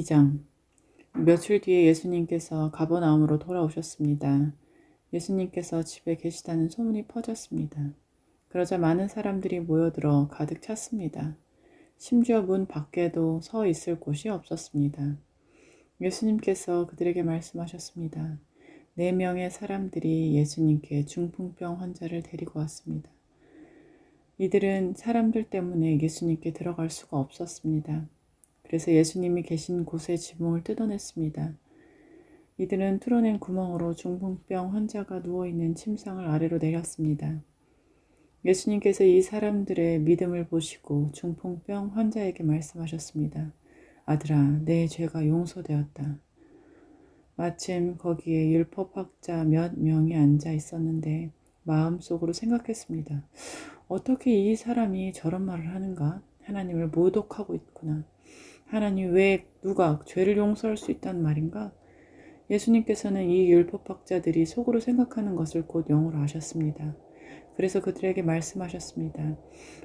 2장 며칠 뒤에 예수님께서 가버나움으로 돌아오셨습니다. 예수님께서 집에 계시다는 소문이 퍼졌습니다. 그러자 많은 사람들이 모여들어 가득 찼습니다. 심지어 문 밖에도 서 있을 곳이 없었습니다. 예수님께서 그들에게 말씀하셨습니다. 네 명의 사람들이 예수님께 중풍병 환자를 데리고 왔습니다. 이들은 사람들 때문에 예수님께 들어갈 수가 없었습니다. 그래서 예수님이 계신 곳의 지붕을 뜯어냈습니다. 이들은 뚫어낸 구멍으로 중풍병 환자가 누워있는 침상을 아래로 내렸습니다. 예수님께서 이 사람들의 믿음을 보시고 중풍병 환자에게 말씀하셨습니다. 아들아, 내 죄가 용서되었다. 마침 거기에 율법학자 몇 명이 앉아 있었는데 마음속으로 생각했습니다. 어떻게 이 사람이 저런 말을 하는가? 하나님을 모독하고 있구나. 하나님 왜 누가 죄를 용서할 수 있단 말인가? 예수님께서는 이 율법학자들이 속으로 생각하는 것을 곧 영으로 아셨습니다. 그래서 그들에게 말씀하셨습니다.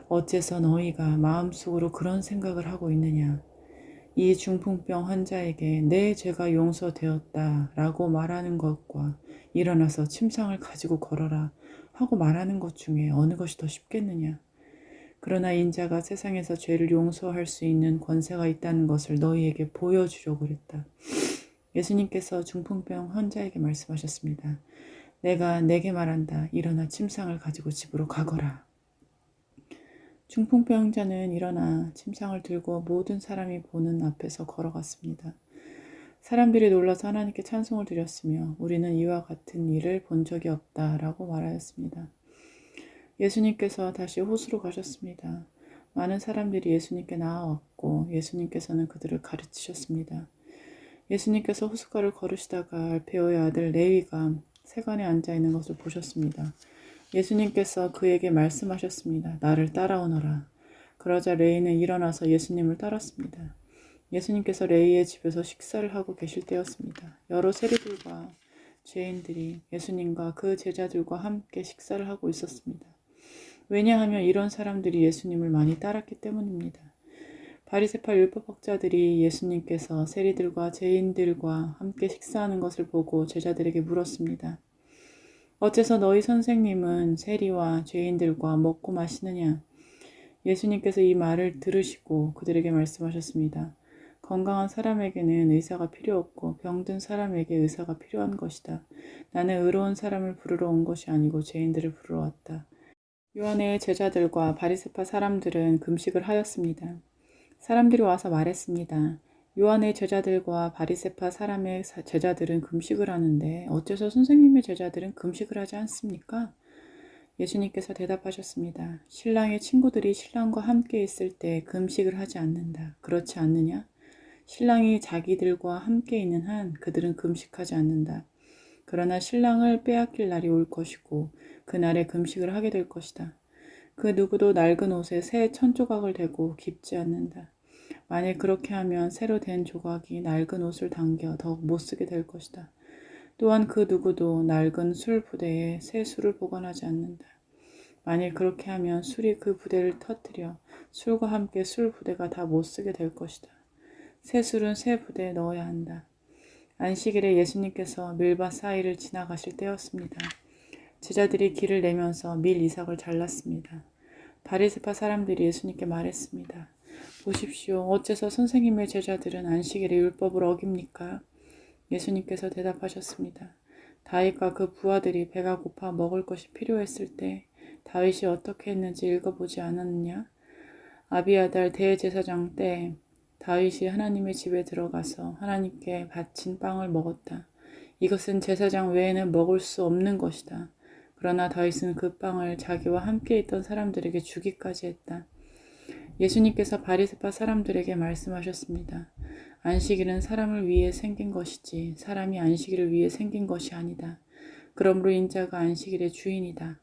어째서 너희가 마음속으로 그런 생각을 하고 있느냐? 이 중풍병 환자에게 내 죄가 용서되었다 라고 말하는 것과 일어나서 침상을 가지고 걸어라 하고 말하는 것 중에 어느 것이 더 쉽겠느냐? 그러나 인자가 세상에서 죄를 용서할 수 있는 권세가 있다는 것을 너희에게 보여주려고 그랬다. 예수님께서 중풍병 환자에게 말씀하셨습니다. 내가 내게 말한다. 일어나 침상을 가지고 집으로 가거라. 중풍병자는 일어나 침상을 들고 모든 사람이 보는 앞에서 걸어갔습니다. 사람들이 놀라서 하나님께 찬송을 드렸으며 우리는 이와 같은 일을 본 적이 없다라고 말하였습니다. 예수님께서 다시 호수로 가셨습니다. 많은 사람들이 예수님께 나아왔고 예수님께서는 그들을 가르치셨습니다. 예수님께서 호숫가를 걸으시다가 알페오의 아들 레위가 세관에 앉아 있는 것을 보셨습니다. 예수님께서 그에게 말씀하셨습니다. 나를 따라오너라. 그러자 레이는 일어나서 예수님을 따랐습니다. 예수님께서 레이의 집에서 식사를 하고 계실 때였습니다. 여러 세리들과 죄인들이 예수님과 그 제자들과 함께 식사를 하고 있었습니다. 왜냐하면 이런 사람들이 예수님을 많이 따랐기 때문입니다. 바리세파 율법학자들이 예수님께서 세리들과 죄인들과 함께 식사하는 것을 보고 제자들에게 물었습니다. 어째서 너희 선생님은 세리와 죄인들과 먹고 마시느냐? 예수님께서 이 말을 들으시고 그들에게 말씀하셨습니다. 건강한 사람에게는 의사가 필요 없고 병든 사람에게 의사가 필요한 것이다. 나는 의로운 사람을 부르러 온 것이 아니고 죄인들을 부르러 왔다. 요한의 제자들과 바리세파 사람들은 금식을 하였습니다. 사람들이 와서 말했습니다. 요한의 제자들과 바리세파 사람의 제자들은 금식을 하는데 어째서 선생님의 제자들은 금식을 하지 않습니까? 예수님께서 대답하셨습니다. 신랑의 친구들이 신랑과 함께 있을 때 금식을 하지 않는다. 그렇지 않느냐? 신랑이 자기들과 함께 있는 한 그들은 금식하지 않는다. 그러나 신랑을 빼앗길 날이 올 것이고 그날에 금식을 하게 될 것이다. 그 누구도 낡은 옷에 새 천 조각을 대고 깁지 않는다. 만일 그렇게 하면 새로 된 조각이 낡은 옷을 당겨 더욱 못쓰게 될 것이다. 또한 그 누구도 낡은 술 부대에 새 술을 보관하지 않는다. 만일 그렇게 하면 술이 그 부대를 터뜨려 술과 함께 술 부대가 다 못쓰게 될 것이다. 새 술은 새 부대에 넣어야 한다. 안식일에 예수님께서 밀밭 사이를 지나가실 때였습니다. 제자들이 길을 내면서 밀 이삭을 잘랐습니다. 바리세파 사람들이 예수님께 말했습니다. 보십시오. 어째서 선생님의 제자들은 안식일의 율법을 어깁니까? 예수님께서 대답하셨습니다. 다윗과 그 부하들이 배가 고파 먹을 것이 필요했을 때 다윗이 어떻게 했는지 읽어보지 않았느냐? 아비아달 대제사장 때 다윗이 하나님의 집에 들어가서 하나님께 바친 빵을 먹었다. 이것은 제사장 외에는 먹을 수 없는 것이다. 그러나 다윗은 그 빵을 자기와 함께 있던 사람들에게 주기까지 했다. 예수님께서 바리새파 사람들에게 말씀하셨습니다. 안식일은 사람을 위해 생긴 것이지 사람이 안식일을 위해 생긴 것이 아니다. 그러므로 인자가 안식일의 주인이다.